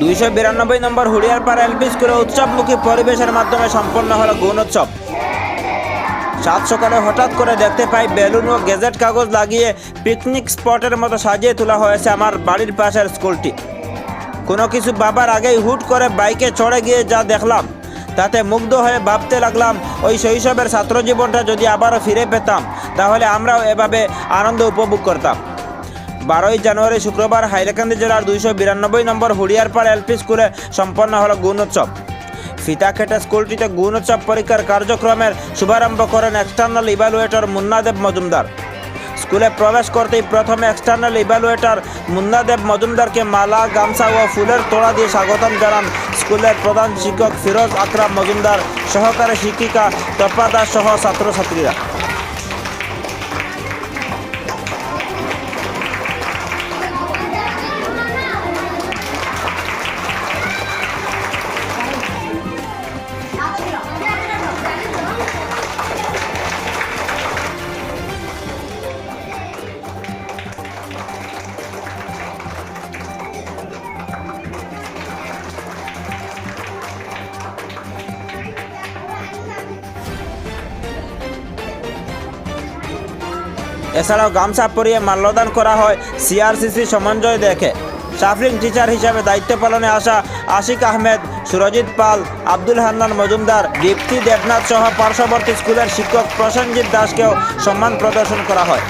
দুইশো বিরানব্বই নম্বর হুড়িয়ারপাড়া এলপি স্কুলে উৎসবমুখী পরিবেশের মাধ্যমে সম্পন্ন হলো গুণোৎসব সাত সকালে হঠাৎ করে দেখতে পাই বেলুন ও গেজেট কাগজ লাগিয়ে পিকনিক স্পটের মতো সাজিয়ে তোলা হয়েছে আমার বাড়ির পাশের স্কুলটি। কোনো কিছু বাবার আগেই হুট করে বাইকে চড়ে গিয়ে যা দেখলাম, তাতে মুগ্ধ হয়ে ভাবতে লাগলাম, ওই শৈশবের ছাত্রজীবনটা যদি আবারও ফিরে পেতাম, তাহলে আমরাও এভাবে আনন্দ উপভোগ করতাম। বারোই জানুয়ারি শুক্রবার হাইলাকান্দি জেলার দুইশো বিরানব্বই নম্বর হুড়িয়ারপাড় এলপি স্কুলে সম্পন্ন হল গুণোৎসব ফিতা কেটে স্কুলটিতে গুণোৎসব পরীক্ষার কার্যক্রমের শুভারম্ভ করেন এক্সটার্নাল ইভ্যালুয়েটর মুন্নাদেব মজুমদার। স্কুলে প্রবেশ করতেই প্রথমে এক্সটার্নাল ইভ্যালুয়েটর মুন্নাদেব মজুমদারকে মালা, গামছা ও ফুলের তোড়া দিয়ে স্বাগতম জানান স্কুলের প্রধান শিক্ষক ফিরোজ আকরাম মজুমদার, সহকারী শিক্ষিকা তপা দাস সহ ছাত্রছাত্রীরা। এছাড়াও গামছা পরিয়ে মাল্যদান করা হয়। সিআরসিসি সমঞ্জয় দেখে। সাফরিং টিচার হিসাবে দায়িত্ব পালনে আসা আশিক আহমেদ, সুরজিৎ পাল, আব্দুল হান্নান মজুমদার, দীপ্তি দেবনাথ সহ পার্শ্ববর্তী স্কুলের শিক্ষক প্রসেনজিৎ দাসকেও সম্মান প্রদর্শন করা হয়।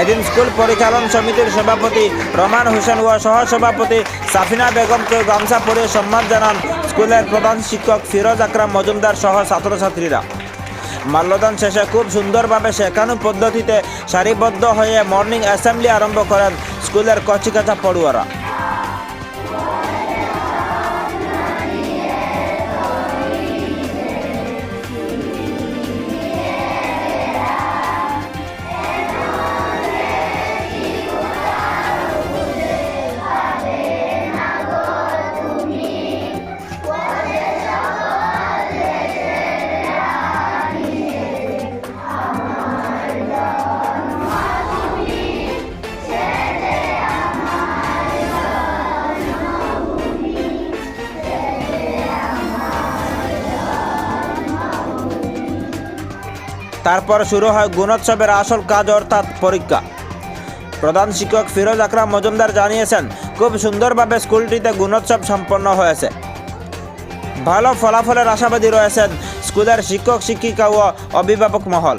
এদিন স্কুল পরিচালন সমিতির সভাপতি রমান হোসেন ও সহসভাপতি সাফিনা বেগমকে গামছা পরে সম্মান জানান স্কুলের প্রধান শিক্ষক ফিরোজ আকরাম মজুমদার সহ ছাত্রছাত্রীরা। মাল্যদান শেষে খুব সুন্দরভাবে শেখানো পদ্ধতিতে সারিবদ্ধ হয়ে মর্নিং অ্যাসেম্বলি আরম্ভ করেন স্কুলের কচিকাচা পড়ুয়ারা। তারপর শুরু হয় গুণোৎসবের আসল কাজ অর্থাৎ পরীক্ষা। প্রধান শিক্ষক ফিরোজ আকরাম মজুমদার জানিয়েছেন, খুব সুন্দরভাবে স্কুলটিতে গুণোৎসব সম্পন্ন হয়েছে। ভালো ফলাফলের আশাবাদী রয়েছেন স্কুলের শিক্ষক, শিক্ষিকা ও অভিভাবক মহল।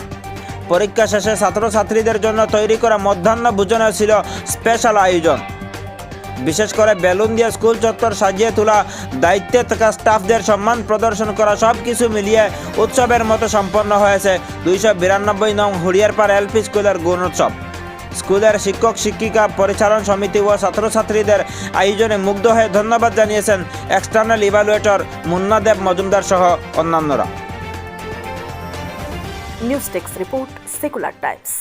পরীক্ষা শেষে ছাত্রছাত্রীদের জন্য তৈরি করা মধ্যাহ্ন ভোজনের ছিল স্পেশাল আয়োজন। বিশেষ করে বেলুন দিয়ে স্কুল চত্বর সাজিয়ে তোলা, দায়িত্বে থাকা স্টাফদের সম্মান প্রদর্শন করা সব কিছু মিলিয়ে উৎসবের মতো সম্পন্ন হয়েছে দুইশো বিরানব্বই নং হুড়িয়ারপাড় এলপি স্কুলের গুণোৎসব। স্কুলের শিক্ষক, শিক্ষিকা, পরিচালন সমিতি ও ছাত্রছাত্রীদের আয়োজনে মুগ্ধ হয়ে ধন্যবাদ জানিয়েছেন এক্সটার্নাল ইভালুয়েটর মুন্নাদেব মজুমদার সহ অন্যান্যরা। News desk report Secular Times